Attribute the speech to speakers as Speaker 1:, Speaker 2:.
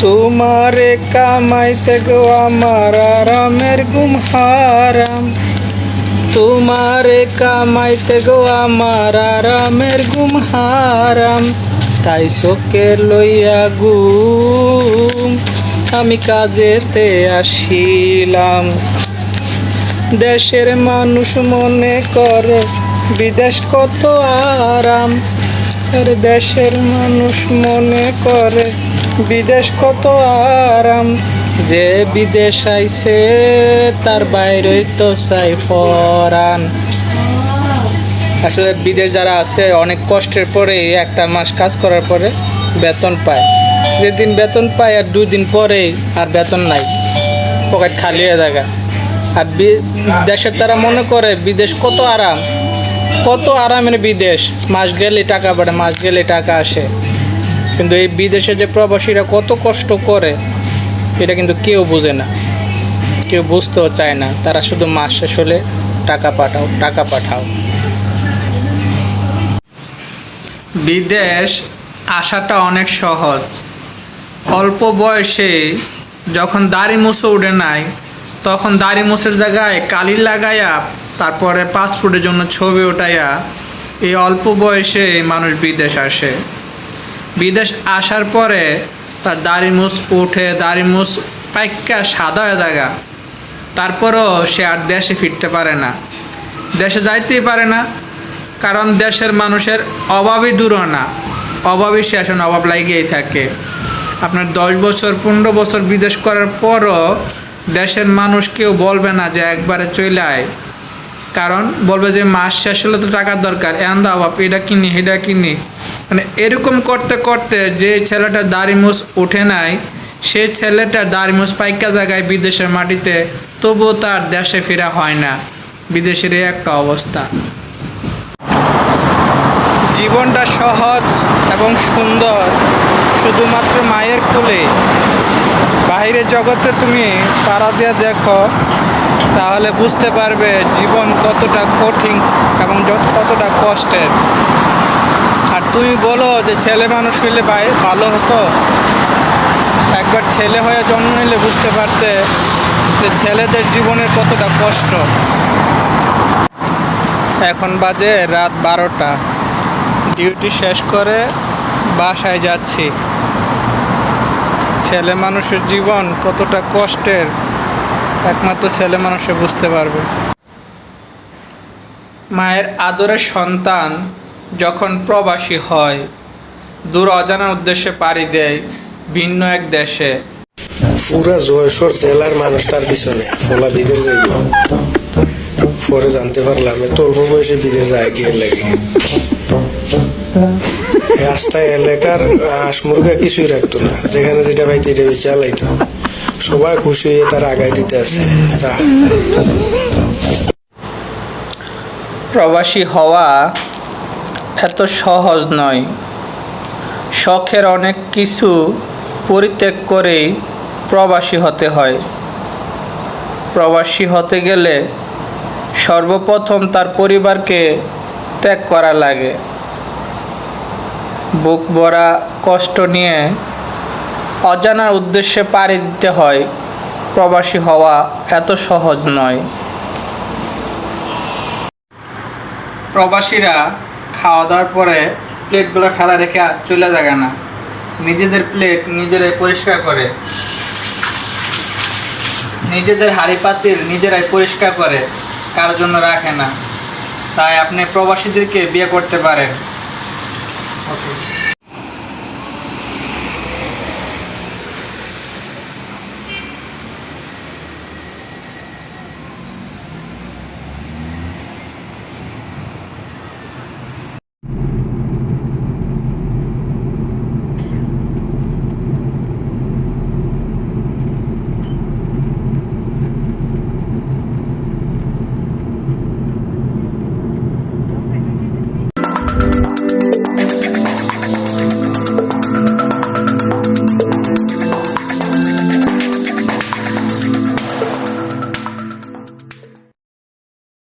Speaker 1: তোমারে কামাইতে গো আমার আরামের গুম হারাম। তোমারে কামাইতে গো আমার আরামের গুম হারাম। তাই চোখে লইয়া গুম আমি কাজেতে আসিলাম। দেশের মানুষ মনে করে, বিদেশ কত আরাম। আর দেশের মানুষ মনে করে বিদেশ কত আরাম? যে বিদেশ আইছে, তার বাইরেই তো চাই পরান আসলে বিদেশ যারা আছে, অনেক কষ্টের পরে একটা মাস কাজ করার পরে বেতন পায়। যেদিন বেতন পায় আর দুই দিন পরেই আর বেতন নাই। পকেট খালি হয়ে থাকে। আর দেশের তারা মনে করে, বিদেশ কত আরাম? কত আরামের বিদেশ? মাস গেলে টাকা বাড়ে, মাস গেলে টাকা আসে। কিন্তু এই বিদেশে যে প্রবাসীরা কত কষ্ট করে, এটা কিন্তু কেউ বোঝে না। কেউ বুঝতেও চায় না, তারা শুধু মাস শেষ হলে টাকা পাঠাও টাকা পাঠাও। বিদেশ আসাটা অনেক সহজ। অল্প বয়সে যখন দাড়ি মুছে উঠে নাই, তখন দাড়ি মুছের জায়গায় কালি লাগাইয়া, তারপরে পাসপোর্টের জন্য ছবি ওঠাইয়া এই অল্প বয়সে মানুষ বিদেশ আসে। বিদেশ আসার পরে তার দাড়ি মুছ উঠে দাড়ি মুছ পাইকা সাদা হয়ে জায়গা। তারপরও সে আর দেশে ফিরতে পারে না। দেশে যাইতেই পারে না কারণ দেশের মানুষের অভাবই দূর না। অভাবই সে হয় না, অভাব লাগিয়েই থাকে। আপনার দশ বছর পনেরো বছর বিদেশ করার পরও দেশের মানুষ কেউ বলবে না যে একবারে চলে আয়। কারণ বলবে যে মাস শেষ হলে তো টাকার দরকার। এন্দা অভাব এটা কিনি এটা কিনি। মানে এরকম করতে করতে যে ছেলেটার দাড়ি মুছ উঠে নাই সেই ছেলেটার দাড়ি মুছ পাইকা জায়গায় বিদেশের মাটিতে, তবুও তার দেশে ফেরা হয় না। বিদেশের একটা অবস্থা। জীবনটা সহজ এবং সুন্দর, শুধুমাত্র মায়ের কোলে। বাইরের জগতে তুমি পাড়া দিয়ে দেখো তাহলে বুঝতে পারবে জীবন কতটা কঠিন এবং কতটা কষ্টের। আর তুমি বলো যে ছেলে মানুষ হইলে ভালো হতো? একবার ছেলে হয়ে জন্ম নিলে বুঝতে পারতে যে ছেলেদের জীবনের কতটা কষ্ট। এখন বাজে রাত বারোটা। ডিউটি শেষ করে বাসায় যাচ্ছি। ছেলে মানুষের জীবন কতটা কষ্টের। একমাত্র ছেলে মানুষে বুঝতে পারবে। মায়ের আদরের সন্তান যখন প্রবাসী হয়, দূর অজানা উদ্দেশ্যে পাড়ি দেয় ভিন্ন এক দেশে।
Speaker 2: পুরা জয়সর জেলার মানুষ তার পিছনে। ফলা বিদের যাইব। পরে জানতে পারলাম এত অল্প বয়সে বিদের যায় গিয়ে লাগে। রাস্তায় এলাকার হাঁস মুরগা কিছুই রাখতো না। যেখানে যেটা পাইতে এটা চালাইতো। সবাই খুশি হয়ে তার আগায় দিতে আছে
Speaker 1: প্রবাসী হওয়া এত সহজ নয়। শখের অনেক কিছু পরিত্যাগ করেই প্রবাসী হতে হয়। প্রবাসী হতে গেলে সর্বপ্রথম তার পরিবারকে ত্যাগ করা লাগে। বুক ভরা কষ্ট নিয়ে অজানার উদ্দেশ্যে পাড়ি দিতে হয়, প্রবাসী হওয়া এত সহজ নয়। প্রবাসীরা খাওয়া দাওয়ার পরে প্লেটগুলো ফেলা রেখে চলে যায় না। নিজেদের প্লেট নিজেরাই পরিষ্কার করে। নিজেদের হাঁড়ি পাতিল নিজেরাই পরিষ্কার করে, কারোর জন্য রাখে না। তাই আপনি প্রবাসীদেরকে বিয়ে করতে পারেন। ওকে